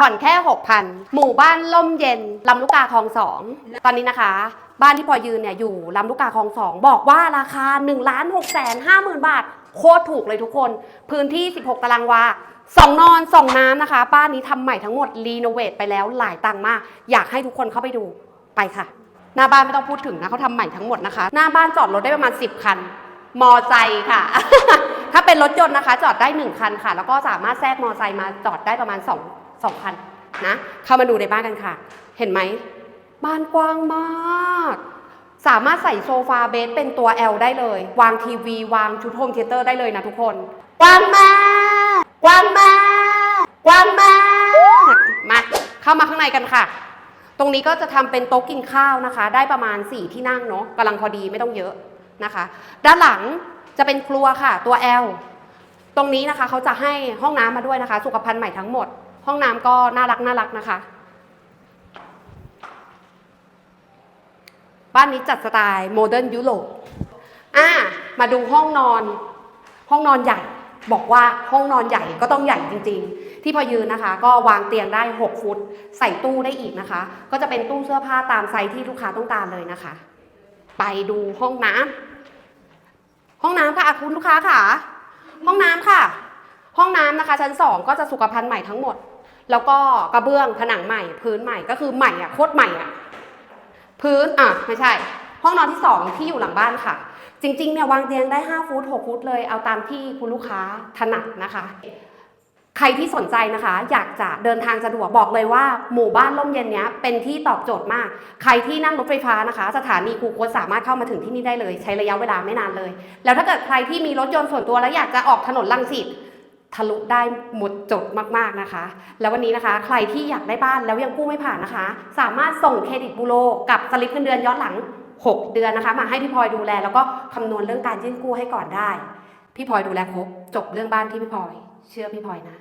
ผ่อนแค่ 6,000 หมู่บ้านล่มเย็นลำลูกกาคลองสองตอนนี้นะคะ บ้านที่พอยืนเนี่ยอยู่ลำลูกกาคลองสองบอกว่าราคา1ล้าน6แสน5หมื่นบาท โคตรถูกเลยทุกคน พื้นที่ 16 ตารางวาสองนอนสองน้ำนะคะ บ้านนี้ทำใหม่ทั้งหมดรีโนเวทไปแล้วหลายตังมาก อยากให้ทุกคนเข้าไปดูไปค่ะ หน้าบ้านไม่ต้องพูดถึงนะเขาทำใหม่ทั้งหมดนะคะ หน้าบ้านจอดรถได้ประมาณ 10 คัน มอไซค์ค่ะ เป็นรถยนต์นะคะ จอดได้ 1 คันค่ะ แล้วก็สามารถแทรกมอไซค์มาจอดได้ประมาณ2 2คันนะเข้ามาดูในบ้านกันค่ะ เห็นไหมบ้านกว้างมาก สามารถใส่โซฟาเบสเป็นตัว L ได้เลย วางทีวี วางชุดโฮมเทเตอร์ได้เลยนะทุกคน กว้างมาก กว้างมาก กว้างมาก มาเข้ามาข้างในกันค่ะ ตรงนี้ก็จะทำเป็นโต๊ะกินข้าวนะคะ ได้ประมาณ 4 ที่นั่งเนาะกำลังพอดีไม่ต้องเยอะนะคะ ด้านหลัง จะเป็นครัวค่ะ ตัว L ตรงนี้นะคะเขาจะให้ห้องน้ำมาด้วยนะคะ สุขภัณฑ์ใหม่ทั้งหมด ห้องน้ำก็น่ารักน่ารักนะคะ บ้านนี้จัดสไตล์โมเดิร์นยุโรปอะมาดูห้องนอน ห้องนอนใหญ่ บอกว่าห้องนอนใหญ่ก็ต้องใหญ่จริง ๆ ที่พอยืนนะคะ ก็วางเตียงได้ 6 ฟุต ใส่ตู้ได้อีกนะคะ ก็จะเป็นตู้เสื้อผ้าตามไซส์ที่ลูกค้าต้องการเลยนะคะ ไปดูห้องน้ำ ห้องน้ำค่ะคุณลูกค้าค่ะ ห้องน้ำค่ะ ห้องน้ำนะคะ ชั้น 2 ก็จะสุขภัณฑ์ใหม่ทั้งหมด แล้วก็กระเบื้องผนังใหม่ พื้นใหม่ก็คือใหม่อะโคตรใหม่อะพื้นอะไม่ใช่ ห้องนอนที่ 2 ที่อยู่หลังบ้านค่ะ จริงๆเนี่ยวางเตียงได้ 5 ฟุต6ฟุตเลยเอาตามที่คุณลูกค้าถนัดนะคะ ใครที่สนใจนะคะ อยากจะเดินทางสะดวกบอกเลยว่า หมู่บ้านร่มเย็นเนี้ยเป็นที่ตอบโจทย์มาก ใครที่นั่งรถไฟฟ้านะคะ สถานีคูคตสามารถเข้ามาถึงที่นี่ได้เลย ใช้ระยะเวลาไม่นานเลย แล้วถ้าเกิดใครที่มีรถยนต์ส่วนตัวแล้วอยากจะออกถนนลังสิตทะลุได้หมดจดมากๆนะคะ แล้ววันนี้นะคะ ใครที่อยากได้บ้านแล้วยังกู้ไม่ผ่านนะคะ สามารถส่งเครดิตบูโรกับสลิปเงินเดือนย้อนหลัง 6 เดือนนะคะ มาให้พี่พลอยดูแล แล้วก็คำนวณเรื่องการยื่นกู้ให้ก่อนได้ พี่พลอยดูแลครบจบเรื่องบ้านที่พี่พลอย เชื่อพี่พลอยนะ